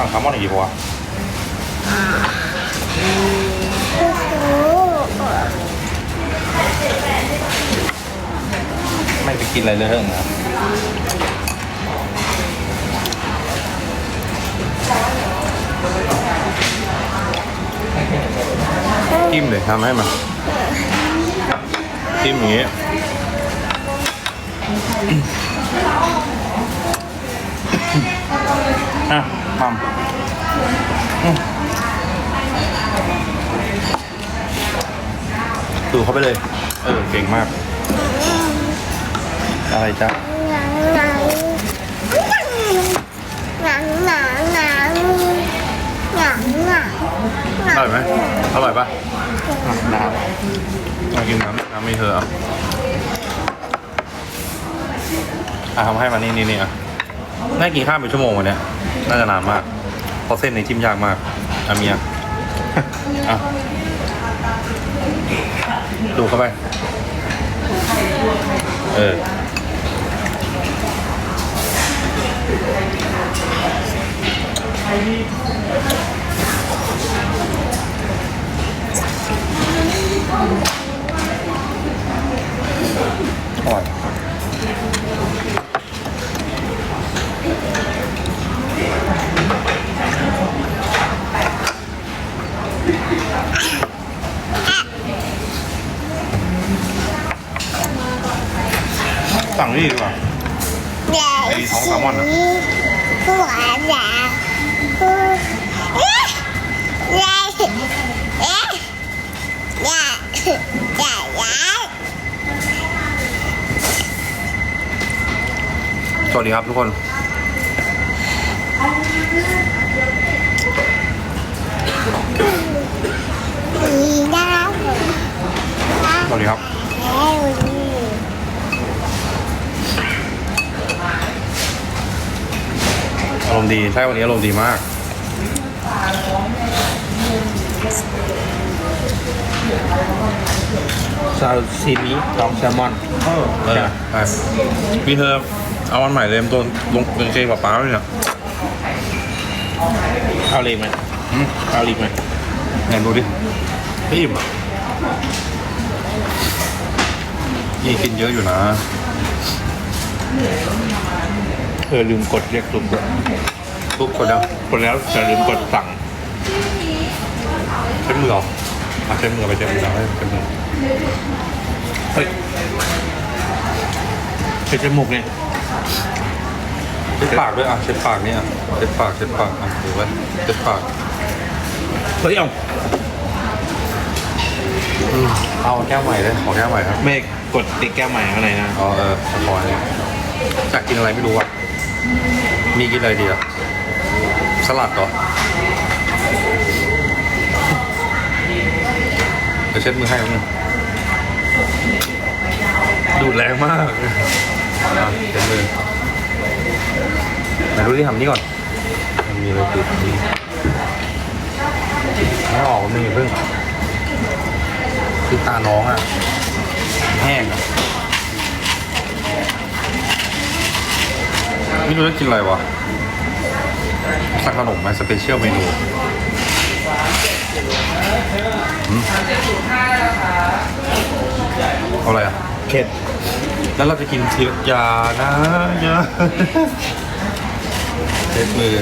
สั่งแซลมอนอีกกี่ตัวไม่ไปกินอะไรเลยเถอะนะจิ้มเลยทำให้มันจิ้มอย่างนี้อะ มัมอืมดูเข้าไปเลย เออ เก่งมาก อะไรจ๊ะอร่อยไหมอร่อยปะน้ำมากินน้ำน้ำมีเธอเอาอะทำให้มานี่นี่นี่อะ น่ากินข้าวเป็นชั่วโมงวันเนี้ยน่าจะนานมาก เพราะเส้นในจิ้มยากมากอาเมียอะดูเข้าไป เออ วัสดีครับทุกคนมีหน้าผมสวัสดีครับแล้วนี่อารมณ์ดีใช่วันนี้อารมณ์ดีมากซาซิมิลองแซลมอนเออใช่พี่เธอ เอาวันใหม่เลยตัวลงกางเกงกับป้าเลยเนี่ยเอาเลยไหมอืมเอาเลยไหมไหนดูดิพี่อิ่มอะนี่กินเยอะอยู่นะเออลืมกดเรียกลุงปุ๊บกดแล้วกดแล้วแต่ลืมกดสั่งใช้มือเหรออะใช้มือไปใช้มือแล้วใช้มือเฮ้ยเป็นจมูกเนี่ย เช็ดปากด้วยอะเช็ดปากนี่อะเช็ดปากเช็ดปากอะดูไว้เช็ดปากเฮ้ยเอาอืมเอาแก้วใหม่เลยขอแก้วใหม่ครับเมฆกดติดแก้วใหม่ข้างในนะอ๋อเออสปอยเลยอยากกินอะไรไม่รู้อะมีกินอะไรดีอะสลัดเหรอเดี๋ยวเช็ดมือให้แป๊บนึงดูดแรงมากอะเช็ดมือ ไหนดูที่ทำนี่ก่อนมันมีอะไรติดนี่ไม่ออกมันมีเพิ่งคือตาน้องอะ แห้งอะไม่รู้จะกินอะไรวะสั่งขนมไหมสเปเชียลเมนูหืมเอาอะไรอะเผ็ด แล้วเราจะกินทีละอยานะอยา ช็ดมือ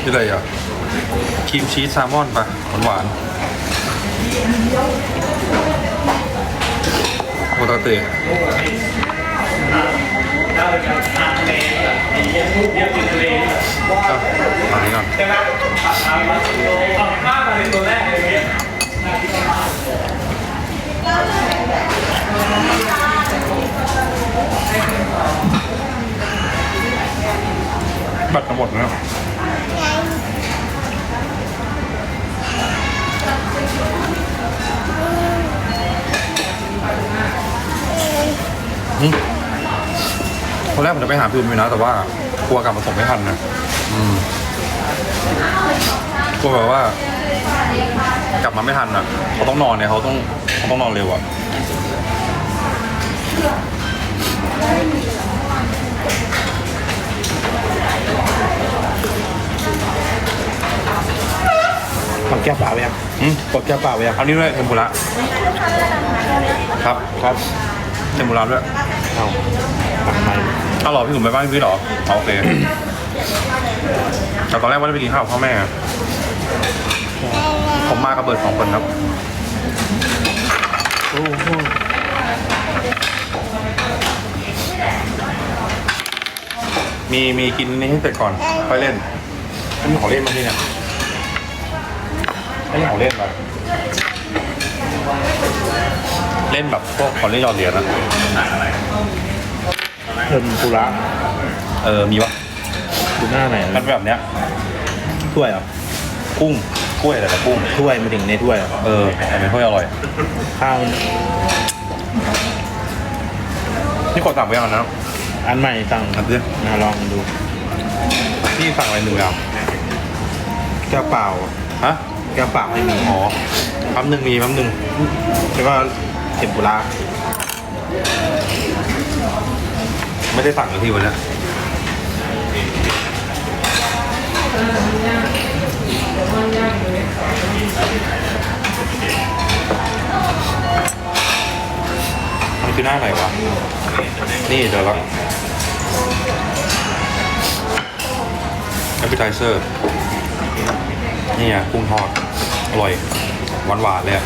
ที่อะไรอะครีมชีสแซลมอนปะหวานๆโมตาเตะอะ บัตรจะหมดแล้วอืมตอนแรกผมจะไปหาพิมพ์อยู่นะ แต่ว่ากลัวกลับมาส่งไม่ทันนะอืมกลัวแบบว่า กลับมาไม่ทันอะเขาต้องนอนเนี่ยเขาต้องเขาต้องนอนเร็วอะ ปักแก้วเปล่าไปยังอืมปักแก้วเปล่าไปยังเอานี้ด้วยเทมปุระครับครับเทมปุระด้วยเอาปักไปเอาเหรอพี่หนุ่มไปบ้านพี่หรอโอเคแต่ตอนแรกว่าจะไปกินข้าวพ่อแม่ ผมมากับเบิร์ดสองคนครับ โอ้โห มีมีกินนี่ให้เสร็จก่อนค่อยเล่นไม่มีของเล่นมาที่เนี่ยไม่มีของเล่นมาเล่นแบบพวกของเล่นหยอดเหรียญนะเทิมปุระเออมีปะดูหน้าไหนมันเป็นแบบเนี้ยถ้วยเหรอกุ้งกล้วยอะไรแต่กุ้งถ้วยมาถึงในถ้วยเหรอเออแต่เป็นถ้วยอร่อยข้าวนี่กดสั่งไปเอานะ อันใหม่สั่งอันเดียว มาลองดูพี่สั่งอะไรหนึ่งอย่างแก้วเปล่า ฮะแก้วเปล่าไม่มีอ๋อแป๊บหนึ่งมีแป๊บหนึ่งแล้วก็เทมปุระไม่ได้สั่งเลยที่วันเนี้ยมันคือหน้าไหนวะ นี่เดี๋ยว ละ appetizer นี่ไงกุ้งทอด อร่อย หวานหวานๆเลยอะ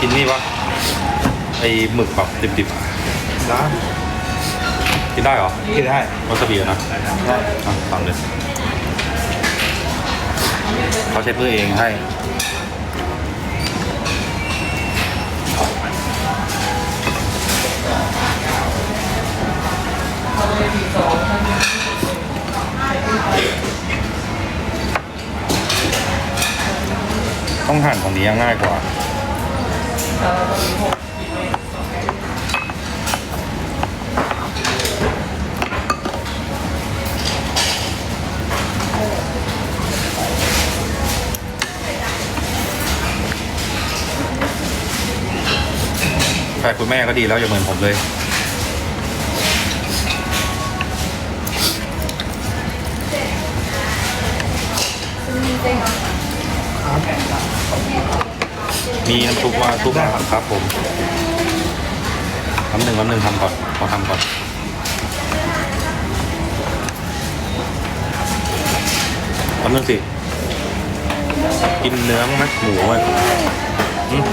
กินนี่ปะไอหมึกแบบดิบๆอะร้านกินได้เหรอ กินได้วาซาบิอะนะอะสั่งเลยเขาเช็ดมือเองให้ ต้องหั่นของนี้ง่ายกว่าแฟนคุณแม่ก็ดีแล้วอย่าเหมือนผมเลย มีน้ำซุปว่าซุปมาครับผมน้ำหนึ่งน้ำหนึ่งทำก่อนขอทำก่อนน้ำหนึ่งสิกินเนื้อมั้ยหมูอะอืม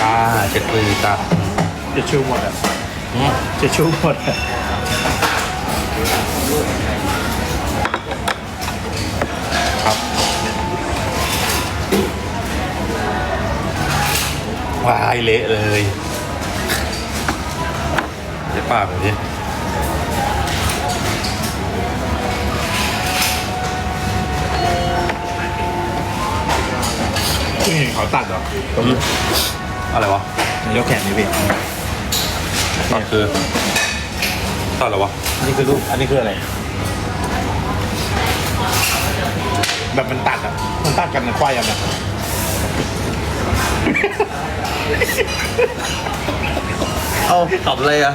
จ้าเจ็ดปืนจ้าจะชูหมดอะอืมจะชูหมดอะ วายเละเลยเดี๋ยวปากแบบนี้คุณเห็นเขาตัดเหรอตรงอืมอะไรวะยกแขนนี่พี่ตัดคือตัดอะไรวะ อันนี้คือรูป อันนี้คืออะไร แบบมันตัดอะ มันตัดกันในควายอะเนี่ย เอาตัดอะไรอะ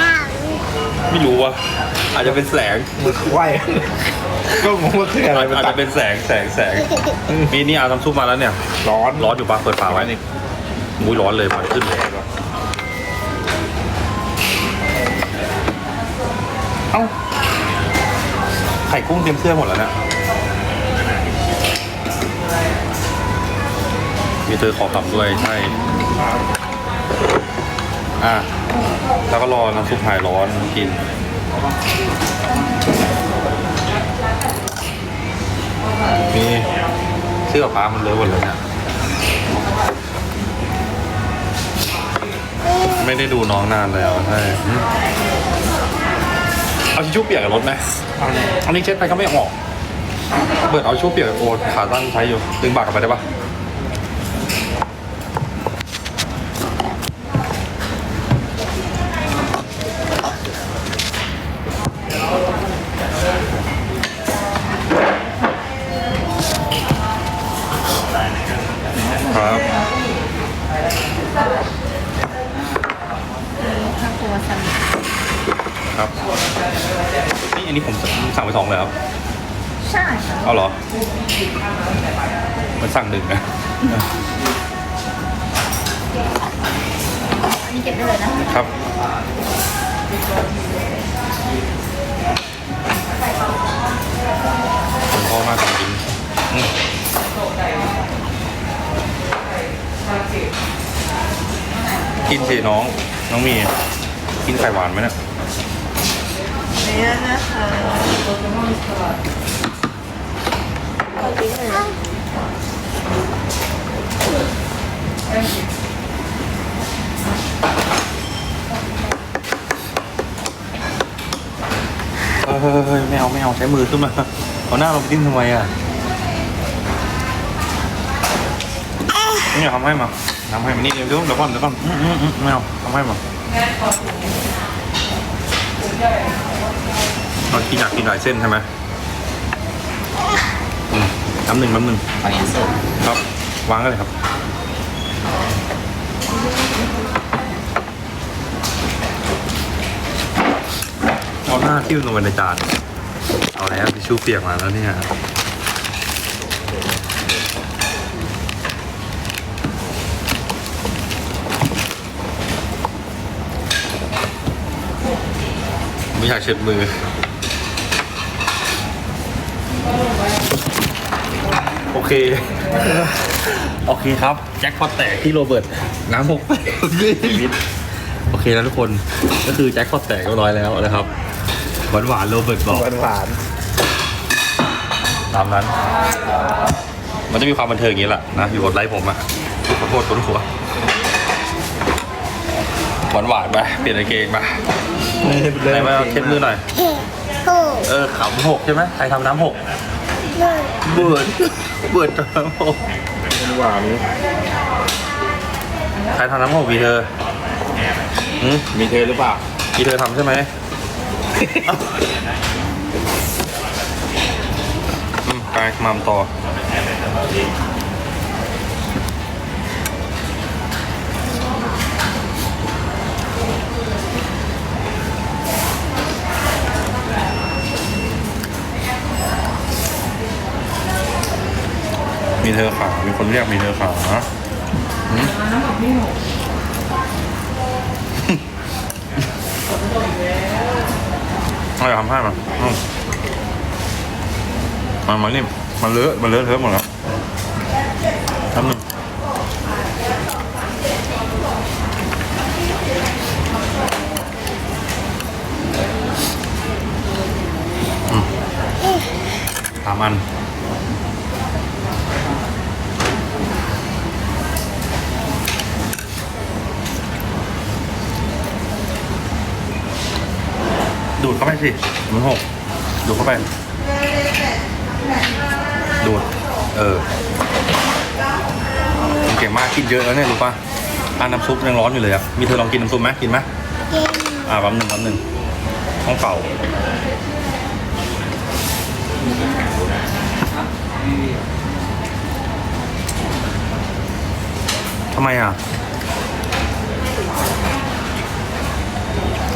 อ้าวไม่รู้ว่ะ อาจจะเป็นแสง มือควายอะก็งงว่าคืออะไรมันอาจตัดจะเป็นแสงแสงแสงมีนี่เอาน้ำซุปมาแล้วเนี่ย ร้อนร้อนอยู่ปะเปิดฝาไว้นี่มุ้ยร้อนเลยมันขึ้นเลยเอ้าไข่กุ้งเตรียมเสื้อหมดแล้วเนี่ย มีเธอขอคำด้วยใช่ อะ แล้วก็รอน้ำซุปหายร้อนกิน มีเสื้อผ้ามันเลอะหมดเลยเนี่ย ไม่ได้ดูน้องนานแล้วใช่อืมเอาทิชชู่เปียกกับรถไหมเอาเนี่ยอันนี้เช็ดไปก็ไม่ออก เปิดเอาชู่เปียกโอขาตั้งใช้อยู่ ดึงบากกลับไปได้ปะ สั่งหนึ่งนะอันนี้เก็บได้เลยนะครับคุณพ่อมากจริงๆอืมกินสิน้อง น้องมี กินไข่หวานไหมเนี่ยเนี่ยนะคะ เฮ้ยไม่เอาไม่เอาใช้มือขึ้นมาเอาหน้าลงไปดิ้นทำไมอะนี่ทำให้มาทำให้มานี่เดี๋ยวเดี๋ยวเดี๋ยวก่อนเดี๋ยวก่อนอืมอืมอืมไม่เอาทำให้มาเรากินอยากกินหลายเส้นใช่ไหมน้ำหนึ่งน้ำหนึ่งครับ วางกันเลยครับ เอาหน้าที่ลงไปในจาน เอาแล้วทิชชู่เปียกมาแล้วเนี่ยไม่อยากเช็ดมือ โอ เคโอเคครับแจ็คพอตแตกที่โรเบิร์ตน้ำหกชีวิตโอเคนะทุกคนก็คือแจ็คพอตแตกเรียบร้อยแล้วนะครับหวานหวานๆโรเบิร์ตบอกหวานหวานตามนั้น มันจะมีความบันเทิงอย่างนี้แหละนะอยู่กดไลฟ์ผมอะขอโทษคนหัวหวานหวานๆไปเปลี่ยนกางเกงมาไหนมาเช็ดมือหน่อยหูเออขำหกใช่ไหมใครทำน้ำหกหู เบื่อเบิร์ดทำน้ำหกหวานใครทำน้ำหกมีเธอหืมมีเธอหรือเปล่ามีเธอทำใช่ไหมอืมไปมามต่อ มีเธอขา มีคนเรียกมีเธอขาหืมเอาอย่าทำให้มันมันมันนี่มันเลอะมันเลอะเทอะหมดแล้วทำหนึ่งอืมสามอัน ดูดเข้าไปสิมันหกดูดเข้าไป ดูด เออมันเก่งมากกินเยอะแล้วเนี่ยรู้ป่ะอ่าน้ำซุปยังร้อนอยู่เลยอะมีเธอลองกินน้ำซุปไหมกินไหมกินอ่าแป๊บหนึ่งแป๊บหนึ่งต้องเป่าทำไมอะ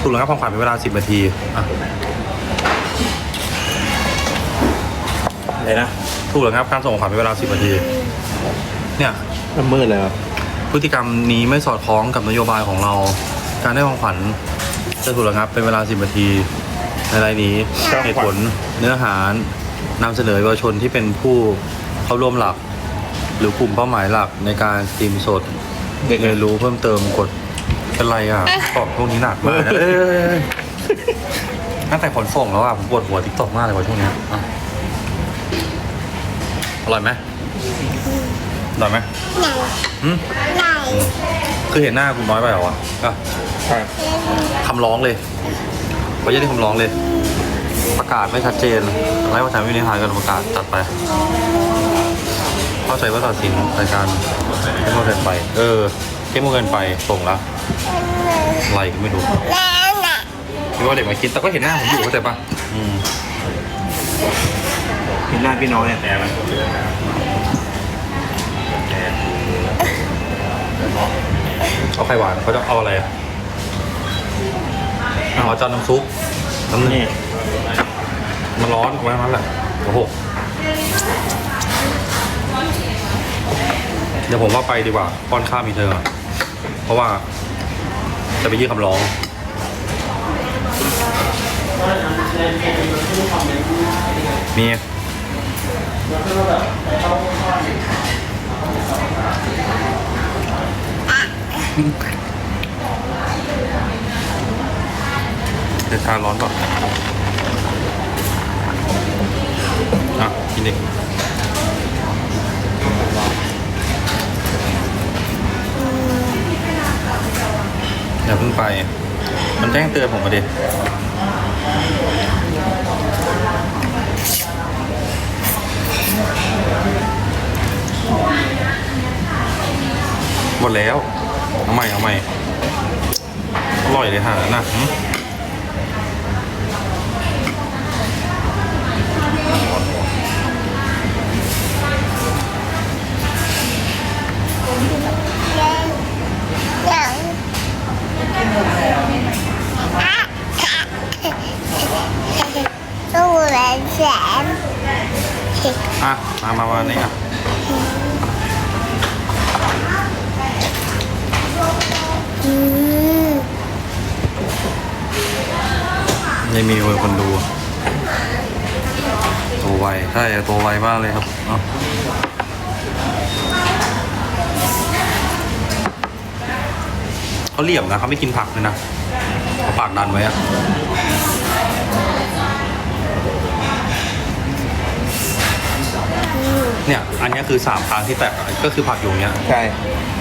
ถูกแล้วครับความขวัญเป็นเวลาสิบนาทีอะอะไรนะถูกแล้วครับการส่งของขวัญเป็นเวลาสิบนาที เนี่ย มันมืดเลยครับพฤติกรรมนี้ไม่สอดคล้องกับนโยบายของเรา การให้ของขวัญจะถูกระงับเป็นเวลา 10 นาที ในรายนี้เหตุผลเนื้อหานำเสนอเยาวชนที่เป็นผู้เข้าร่วมหลัก หรือกลุ่มเป้าหมายหลักในการสตรีมสดเด็กเรียนรู้เพิ่มเติมกด เป็นไรอะตอบพวกนี้หนักมากนะเอ้ยตั้งแต่ขนส่งแล้วอะผมปวดหัวทิกตอกมากเลยว่ะช่วงเนี้ยอะอร่อยไหมอร่อยไหมไหนอืมไหนคือเห็นหน้าคุณน้อยไปเหรอวะอะครับคำร้องเลยขออนุญาตที่คำร้องเลย ประกาศไม่ชัดเจนไร้ภาษาวินิหารกันประกาศตัดไปเข้าใจว่าตัดสินรายการเข้มงวดเกินไป เออ เข้มงวดเกินไปส่งละอะไรก็ไม่รู้แล้วน่ะคิดว่าเด็กมาคิดแต่ก็เห็นหน้าผมอยู่เข้าใจปะอืมเห็นหน้าพี่น้อยแต่มันเอาไข่หวานเขาจะเอาอะไรอะอ๋อจานน้ำซุปน้ำนี่นี่มันร้อนไว้นั้นแหละโอ้โหเดี๋ยวผมว่าไปดีกว่าป้อนข้าวมีเธอก่อน เพราะว่าจะไปยื่นคำร้องมีเดี๋ยวชาร้อนก่อนอะกินอีก อย่าเพิ่งไป มันแจ้งเตือนผมมาดิหมดแล้ว เอาใหม่ เอาใหม่ อร่อยเลยฮะนะหืม ยัง ตู้แหวนแสนอะมามามานี่อะยังมีคนดู ตัวไวใช่ตัวไวมากเลยครับเนาะ เขาเหลี่ยมนะเขาไม่กินผักเลยนะเขาปากดันไว้อะเนี่ย อันเนี้ยคือสามครั้งที่แตกอะก็คือผักอยู่อย่างเงี้ย ใช่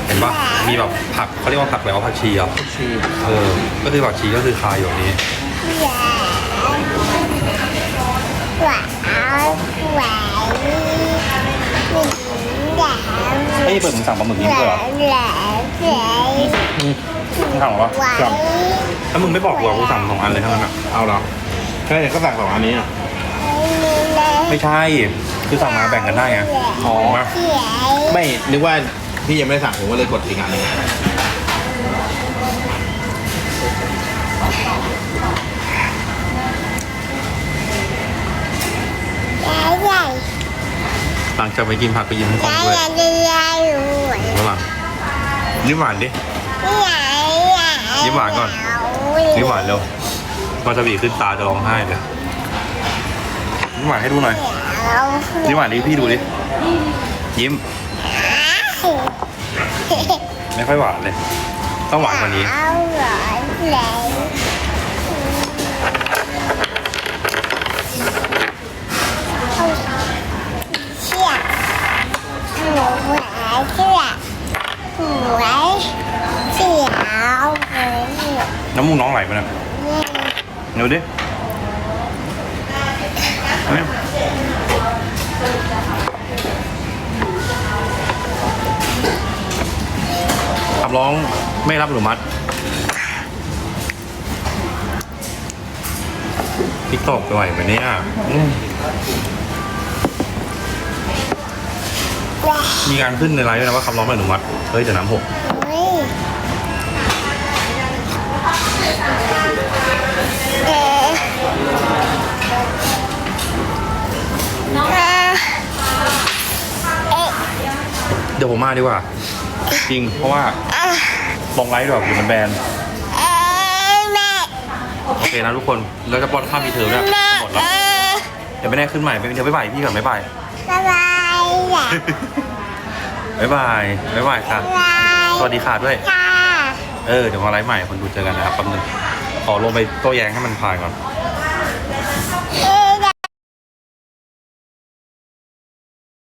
เห็นปะมีแบบผักเขาเรียกว่าผักอะไรวะผักชีเหรอชีเออ ก็คือผักชีก็คือคาอยู่อย่างนี้ หวานหวานหวานเอ้ยเปิดมึงสั่งปลาหมึกนี้หด้วยเหรวาอนหวานหวานมึ งสั่งเหรอวะหวานแล้วมึงไม่บอกกูว่ากูสั่งสองอันเลยทั้งนั้นอะเอาเหรอใช่ก็สั่งสองอันนี้อะไม่ใช่ คือสั่งมาแบ่งกันได้ไงอ๋อมาเขียวไม่นึกว่าพี่ยังไม่ได้สั่งผมก็เลยกดอีกอันหนึงใหญ่ใหญ่หลังจากไปกินผักไปยิ้มกล้องใหญ่ด้วยใหญ่ใหญ่อยู่ระหว่างยิ้มหวานดิใหญ่ใหญ่ ยิ้มหวานก่อนยิ้มหวานเร็ววาซาบิขึ้นตาจะร้องไห้เลยยิ้มหวานให้ดูหน่อยยิ้มหวานดิพี่ดูดิยิ้ม ไม่ค่อยหวานเลย ต้องหวานกว่านี้เอาหวานเลยเชี่ยหมูหวานเชี่ยหมูหวานเชี่ยเอาไปเนี่ยน้ำมูกน้องไหลไปนะเดี๋ยวดิเอาเนี่ยขับร้องไม่รับอนุมัติทิกตอกไปไหวไหมเนี่ยอืมมีการขึ้นในไลน์ด้วยนะว่าคำร้องไม่อนุมัติเฮ้ยแต่น้ำหก เดี๋ยวผมมาดีกว่า จริง เพราะว่าอะลองไลฟ์แบบอยู่มันแบนเอ๊ะแม่โอเคนะทุกคนเราจะป้อนข้าวมีเธอด้วยแม่หมดแล้วเอ๊ะเดี๋ยวไม่ได้ขึ้นใหม่เดี๋ยวบ๊ายบายพี่ก่อนบ๊ายบายบ๊ายบายจ้ะบ๊ายบายบ๊ายบายค่ะบ๊ายบายสวัสดีค่ะด้วยค่ะเออ เดี๋ยวมาไลฟ์ใหม่คนดูเจอกันนะครับแป๊บนึงขอลงไปโต้แย้งให้มันผ่านก่อน